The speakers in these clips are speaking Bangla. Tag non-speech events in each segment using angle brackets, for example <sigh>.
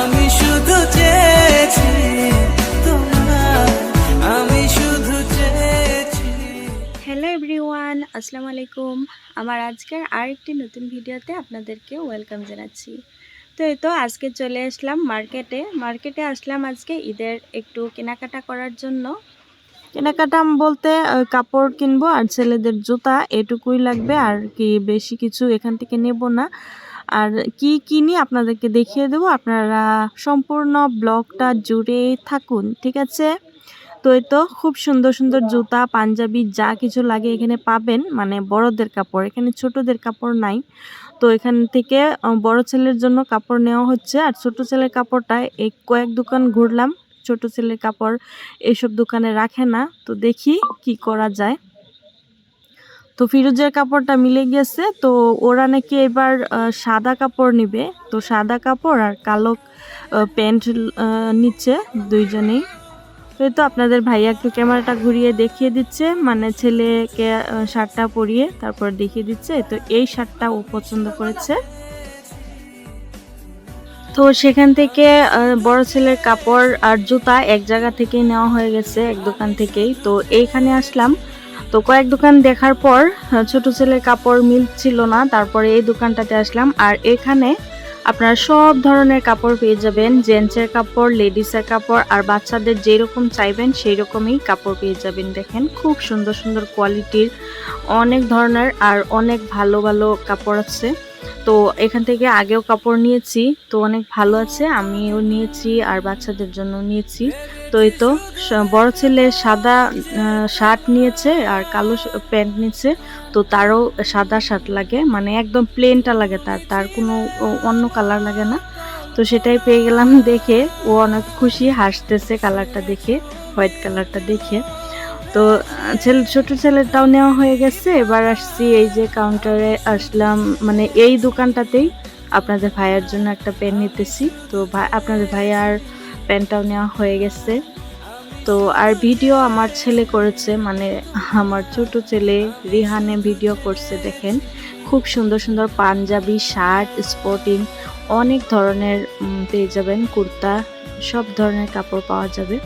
আমি শুধু আমি শুধু হ্যালো আসসালামু আলাইকুম। আমার আজকের আরেকটি নতুন ভিডিওতে আপনাদেরকে ওয়েলকাম জানাচ্ছি। তো এই তো, আজকে চলে আসলাম মার্কেটে মার্কেটে আসলাম আজকে ঈদের একটু কেনাকাটা করার জন্য। কেনাকাটা বলতে কাপড় কিনবো আর ছেলেদের জুতা এটুকুই লাগবে আর কি, বেশি কিছু এখান থেকে নেব না। আর কি কিনি আপনাদেরকে দেখিয়ে দেবো? আপনারা সম্পূর্ণ ব্লগটা জুড়ে থাকুন, ঠিক আছে? তো এই তো খুব সুন্দর সুন্দর জুতা, পাঞ্জাবি, যা কিছু লাগে এখানে পাবেন মানে বড়দের কাপড়, এখানে ছোটদের কাপড় নাই। তো এখান থেকে বড় ছেলের জন্য কাপড় নেওয়া হচ্ছে, আর ছোট ছেলের কাপড়টা এই কয়েক দোকান ঘুরলাম। ছোট ছেলের কাপড় এইসব দোকানে রাখে না, তো দেখি কি করা যায়। তো ফিরোজের কাপড়টা মিলে গেছে, তো ওরা নাকি এবার সাদা কাপড় নিবে। তো সাদা কাপড় আর কালো প্যান্ট নিচ্ছে দুইজনেই। তো তো আপনাদের ভাইয়া একটু ক্যামেরাটা ঘুরিয়ে দেখিয়ে দিচ্ছে মানে ছেলেকে শার্টটা পরিয়ে তারপর দেখিয়ে দিচ্ছে। তো এই শার্টটা ও পছন্দ করেছে। তো সেখান থেকে বড় ছেলের কাপড় আর জুতা এক জায়গা থেকেই নেওয়া হয়ে গেছে, এক দোকান থেকেই। তো এইখানে আসলাম তো কয়েক দোকান দেখার পর ছোট ছেলের কাপড় মিলছিল না, তারপরে এই দোকানটাতে আসলাম। আর এখানে আপনারা সব ধরনের কাপড় পেয়ে যাবেন, জেন্টসের কাপড়, লেডিসের কাপড়, আর বাচ্চাদের যেরকম চাইবেন সেই রকমই কাপড় পেয়ে যাবেন। দেখেন, খুব সুন্দর সুন্দর কোয়ালিটির অনেক ধরনের আর অনেক ভালো ভালো কাপড় আছে। তো এখান থেকে আগেও কাপড় নিয়েছি, তো অনেক ভালো আছে, আমিও নিয়েছি আর বাচ্চাদের জন্য নিয়েছি। তো এই তো বড় ছেলে সাদা শার্ট নিয়েছে আর কালো প্যান্ট নিয়েছে। তো তারও সাদা শার্ট লাগে মানে একদম প্লেনটা লাগে তার তার কোনো অন্য কালার লাগে না। তো সেটাই পেয়ে গেলাম <laughs> দেখে, ও অনেক খুশি, হাসতেছে কালারটা দেখে হোয়াইট কালারটা দেখে। তো ছেলে, ছোট ছেলেটাও নেওয়া হয়ে গেছে, এবার আসছি এই যে কাউন্টারে আসলাম মানে এই দোকানটাতেই আপনাদের ভাইয়ার জন্য একটা পেন নিতেছি। তো ভাই আপনাদের ভাইয়ার পেনটাও নেওয়া হয়ে গেছে। তো আর ভিডিও আমার ছেলে করেছে মানে আমার ছোট ছেলে রিহানে ভিডিও করছে, দেখেন। খুব সুন্দর সুন্দর পাঞ্জাবি, শার্ট, স্পোর্টিং, অনেক ধরনের পেয়ে যাবেন, কুর্তা, সব ধরনের কাপড় পাওয়া যাবে।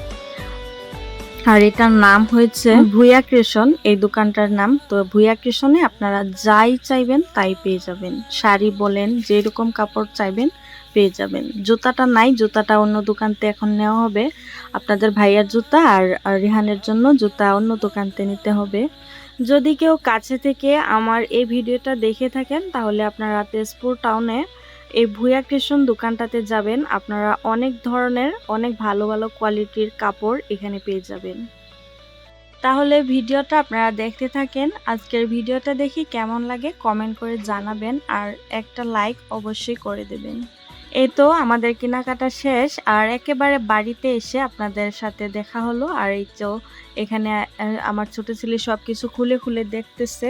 আর এটার নাম হয়েছে ভুয়া ক্রেশন। এই দোকানটার নাম। তো ভুয়া ক্রেশনে আপনারা যাই চাইবেন তাই পেয়ে যাবেন। শাড়ি বলেন যেরকম কাপড় চাইবেন পেয়ে যাবেন। জুতাটা নাই জুতাটা অন্য দোকানতে এখন নেওয়া হবে। আপনাদের ভাইয়ার জুতা আর আর রিহানের জন্য জুতা অন্য দোকানতে নিতে হবে। যদি কেউ কাছে থেকে আমার এই ভিডিওটা দেখে থাকেন তাহলে আপনারা তেজপুর টাউনে এই ভুয়া কৃষ্ণ দোকানটাতে যাবেন, আপনারা অনেক ধরনের, অনেক ভালো ভালো কোয়ালিটির কাপড় এখানে পেয়ে যাবেন। তাহলে ভিডিওটা আপনারা দেখতে থাকেন, আজকের ভিডিওটা দেখি কেমন লাগে কমেন্ট করে জানাবেন, আর একটা লাইক অবশ্যই করে দেবেন। এই তো আমাদের কেনাকাটা শেষ, আর একেবারে বাড়িতে এসে আপনাদের সাথে দেখা হলো, আর এই তো এখানে আমার ছোট ছেলে সব কিছু খুলে খুলে দেখতেছে।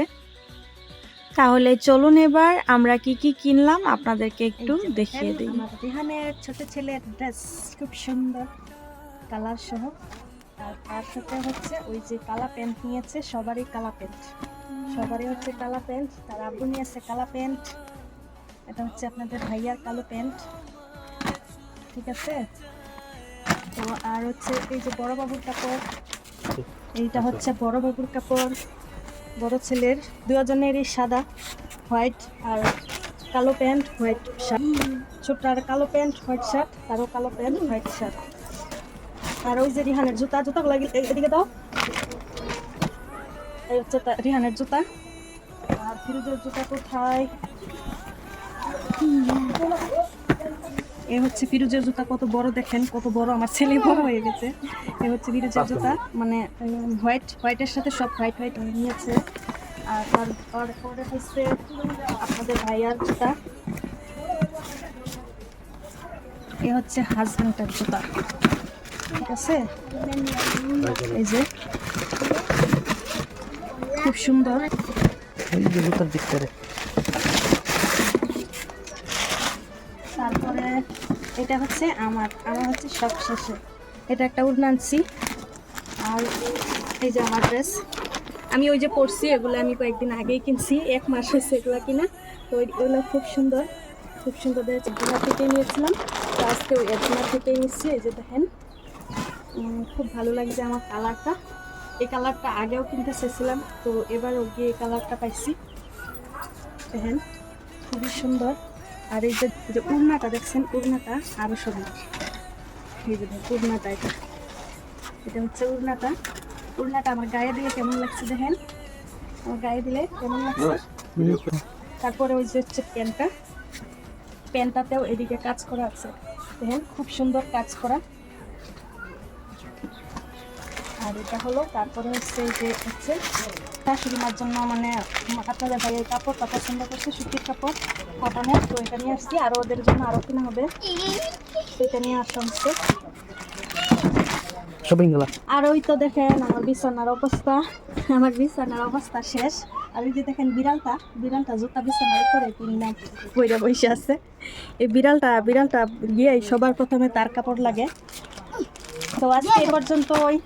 তাহলে চলুন এবার আমরা কি কি কিনলাম আপনাদেরকে একটু দেখিয়ে দিই। রিহানের ছোট ছেলের ড্রেস খুব সুন্দর কালার সহ। আর তার সাথে হচ্ছে ওই যে কালা প্যান্ট নিয়েছে সবারই কালা প্যান্ট সবারই হচ্ছে কালা প্যান্ট তার আব্বু নিয়েছে কালা প্যান্ট এটা হচ্ছে আপনাদের ভাইয়ার কালো প্যান্ট ঠিক আছে? তো আর হচ্ছে এই যে বড় বাবুর কাপড় এইটা হচ্ছে বড় বাবুর কাপড়। বড় ছেলের দুজনেরই সাদা, হোয়াইট আর কালো প্যান্ট, হোয়াইট শার্ট। ছোটটার কালো প্যান্ট, হোয়াইট শার্ট তারও কালো প্যান্ট, হোয়াইট শার্ট। আর ওই যে রিহানের জুতা, জুতাগুলো এগি- এ- এদিকে দাও। এই হচ্ছে রিহানের জুতা। আর ফিরোজের জুতা কোথায়? এ হচ্ছে ফিরোজের জুতা কত বড় দেখেন কত বড় আমার ছেলে বড় হয়ে গেছে। এ হচ্ছে ফিরোজের জুতা মানে হোয়াইট হোয়াইটের সাথে সব হোয়াইট হোয়াইট নিয়েছে। আর তারপর পরে হচ্ছে আপনাদের ভাইয়ার জুতা। এ হচ্ছে হাজব্যান্ডটার জুতা। ঠিক আছে? এই যে। খুব সুন্দর। এই জুতার দিক করে তারপরে এটা হচ্ছে আমার আমার হচ্ছে সব শেষে। এটা একটা উড়না আনছি। আর এই যে আমার ড্রেস আমি ওই যে পরছি, এগুলো আমি কয়েকদিন আগেই কিনছি, এক মাস হয়েছে এগুলো কিনা। তো ওই- ওগুলো খুব সুন্দর খুব সুন্দর ড্রেস এগুলো থেকে নিয়েছিলাম, তো আজকে ওই এজমা থেকেই নিচ্ছি, এই যে দেখেন। খুব ভালো লাগছে আমার কালারটা। এই কালারটা আগেও কিনতে চেয়েছিলাম, তো এবারও গিয়ে এই কালারটা পাইছি। দেখেন, খুবই সুন্দর। আর এই যে উড়নাটা দেখছেন? উড়নাটা আরও সবুজ এই যে উড়নাটা এটা। এটা হচ্ছে উড়নাটা। উড়নাটা আমার গায়ে দিয়ে কেমন লাগছে দেখেন? আমার গায়ে দিলে কেমন লাগছে? তারপরে ওই যে হচ্ছে প্যান্টটা প্যান্টটাতেও এদিকে কাজ করা আছে। দেখেন খুব সুন্দর কাজ করা। আর এটা হলো তারপরে হচ্ছে যে হচ্ছে শাশুড়ি মার জন্য মানে আপনাদের ভাই এই কাপড়টা পছন্দ করছে সুতির কাপড় কটনের তো এটা নিয়ে আসছি। আর ওদের জন্য আরও কিনা হবে। তো এটা নিয়ে আসা হচ্ছে। আর ওই তো দেখেন আমার বিছানার অবস্থা। আমার বিছানার অবস্থা শেষ। আর ওই যে দেখেন বিড়ালটা বিড়ালটা জুতা বিছানার উপরে কিনলাম বইরা বসে আছে। এই বিড়ালটা বিড়ালটা গিয়ে সবার প্রথমে তার কাপড় লাগে। তো আজকে এই পর্যন্ত ওই